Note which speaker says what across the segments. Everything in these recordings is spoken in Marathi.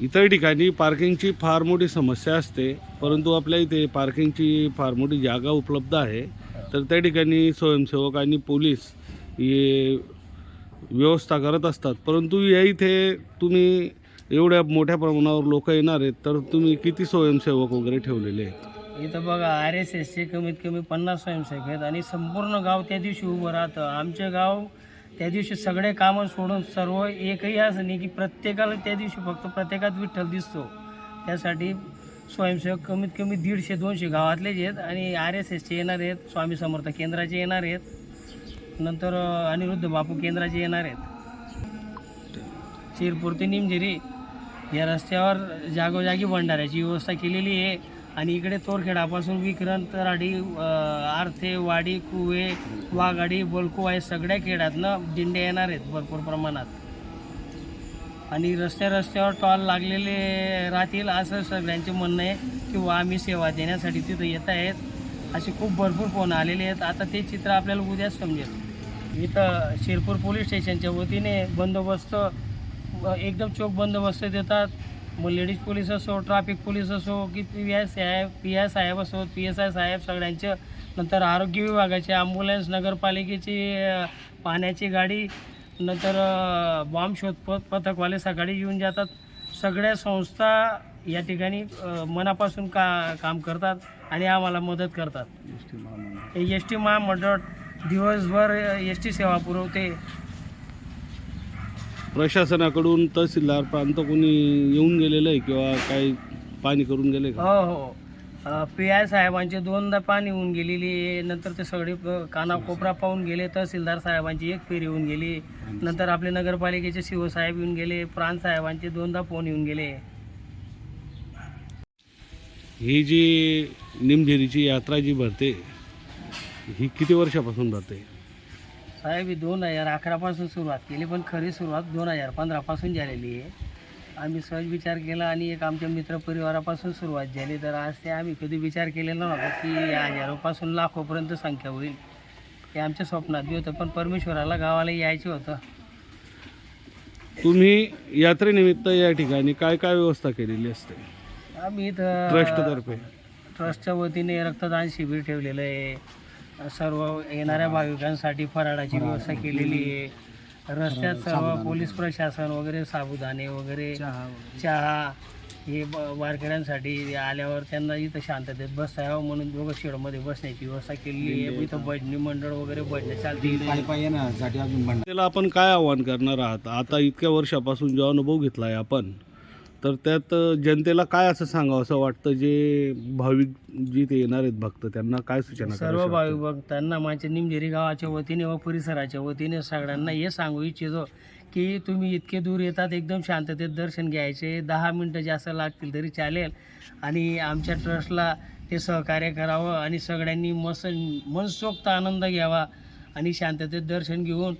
Speaker 1: इतर ठिकाणी पार्किंगची फार मोठी समस्या असते परंतु आपल्या इथे पार्किंगची फार मोठी जागा उपलब्ध आहे. तर त्या ठिकाणी स्वयंसेवक आणि पोलीस हे व्यवस्था करत असतात. परंतु या इथे तुम्ही एवढ्या मोठ्या प्रमाणावर लोक येणार आहेत तर तुम्ही किती स्वयंसेवक वगैरे ठेवलेले आहेत?
Speaker 2: इथं बघा आर एस एसचे कमीत कमी पन्नास स्वयंसेवक आहेत आणि संपूर्ण गाव त्या दिवशी उभं राहतं. आमचे गाव त्या दिवशी सगळे कामं सोडून सर्व एकही असं नाही की प्रत्येकाला त्या दिवशी फक्त प्रत्येकात विठ्ठल दिसतो. त्यासाठी स्वयंसेवक कमीत कमी दीडशे दोनशे गावातलेच आहेत आणि आर एस एसचे येणार आहेत स्वामी समर्थ केंद्राचे येणार आहेत. नंतर अनिरुद्ध बापू केंद्राचे येणार आहेत. शिरपूर ते निमझिरी या रस्त्यावर जागोजागी भंडाऱ्याची व्यवस्था केलेली आहे. आणि इकडे तोरखेडापासून विक्रांत तराडी आर्थे वाडी कुवे वाघाडी बोलको या सगळ्या खेड्यातनं दिंडे येणार आहेत भरपूर प्रमाणात. आणि रस्त्या रस्त्यावर टॉल लागलेले राहतील असं सगळ्यांचे म्हणणं आहे किंवा आम्ही सेवा देण्यासाठी तिथं येत आहेत. असे खूप भरपूर फोन आलेले आहेत. आता ते चित्र आपल्याला उद्याच समजेल. इथं शिरपूर पोलीस स्टेशनच्या वतीने बंदोबस्त एकदम चोख बंदोबस्त देतात. मग लेडीज पोलीस असो ट्रॅफिक पोलीस असो की पी एस साहेब पी एस साहेब असो पी एस आय साहेब सगळ्यांचं नंतर आरोग्य विभागाचे ॲम्ब्युलन्स नगरपालिकेची पाण्याची गाडी नंतर बॉम्ब शोध प पथकवाले सकाळी येऊन जातात. सगळ्या संस्था या ठिकाणी मनापासून का काम करतात आणि आम्हाला मदत करतात. एस टी महामंडळ. दिवसभर एस टी सेवा पुरवते.
Speaker 1: प्रशासनाकडून तहसीलदार प्रांत कोणी येऊन गेलेलं आहे किंवा काही पाणी करून गेले का?
Speaker 2: हो हो. पी आय साहेबांचे दोनदा पाणी होऊन गेलेली आहे. नंतर ते सगळे प- कानाकोपरा पाहून गेले तहसीलदार साहेबांची एक फेरी येऊन गेली. नंतर आपले नगरपालिकेचे शिवसाहेब येऊन गेले प्रांत साहेबांचे दोनदा फोन येऊन गेले.
Speaker 1: ही जी निमझिरीची यात्रा जी भरते ही किती वर्षापासून भरते?
Speaker 2: साहेब ही दोन हजार अकरापासून सुरुवात केली पण खरी सुरुवात दोन हजार पंधरापासून झालेली आहे. आम्ही सहज विचार केला आणि एक आमच्या मित्रपरिवारापासून सुरुवात झाली. तर आज ते आम्ही कधी विचार केलेला नव्हता की या हजारोपासून लाखोपर्यंत संख्या होईल. हे आमच्या स्वप्नात बी होतं पण परमेश्वराला गावाला यायचं होतं.
Speaker 1: तुम्ही यात्रेनिमित्त या ठिकाणी काय काय व्यवस्था केलेली असते?
Speaker 2: आम्ही इथं
Speaker 1: ट्रस्टतर्फे.
Speaker 2: ट्रस्टच्या वतीने रक्तदान शिबिर ठेवलेलं आहे. सर्व येणाऱ्या भाविकांसाठी फराळाची व्यवस्था केलेली आहे. रस्त्यात सर्व पोलीस प्रशासन वगैरे साबुदाणे वगैरे चहा हे वारकऱ्यांसाठी आल्यावर त्यांना इथं शांततेत बसता यावं म्हणून दोघं शेडमध्ये बसण्याची व्यवस्था केलेली आहे. इथं भजनी मंडळ वगैरे भजनं चालते
Speaker 1: त्याला आपण काय आव्हान करणार आहात? आता इतक्या वर्षापासून जो अनुभव घेतला आहे आपण तर त्यात जनतेला काय असं सांगावं असं वाटतं जे भाविक जे ते येणार आहेत भक्त त्यांना काय सूचना
Speaker 2: सर्व भाविक भक्तांना माझ्या निमझेरी गावाच्या वतीने व परिसराच्या वतीने सगळ्यांना हे सांगू इच्छितो की तुम्ही इतके दूर येतात एकदम शांततेत दर्शन घ्यायचे. दहा मिनटं जास्त लागतील तरी चालेल. आणि आमच्या ट्रस्टला ते सहकार्य करावं आणि सगळ्यांनी मस मनसोक्त आनंद घ्यावा आणि शांततेत दर्शन घेऊन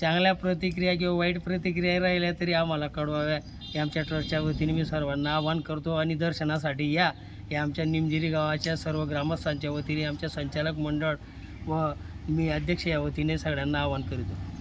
Speaker 2: चांगल्या प्रतिक्रिया किंवा वाईट प्रतिक्रिया राहिल्या तरी आम्हाला कळवाव्या. हे आमच्या ट्रस्टच्या वतीने मी सर्वांना आवाहन करतो आणि दर्शनासाठी या. हे आमच्या निमजिरी गावाच्या सर्व ग्रामस्थांच्या वतीने आमच्या संचालक मंडळ व मी अध्यक्ष या वतीने सगळ्यांना आवाहन करतो.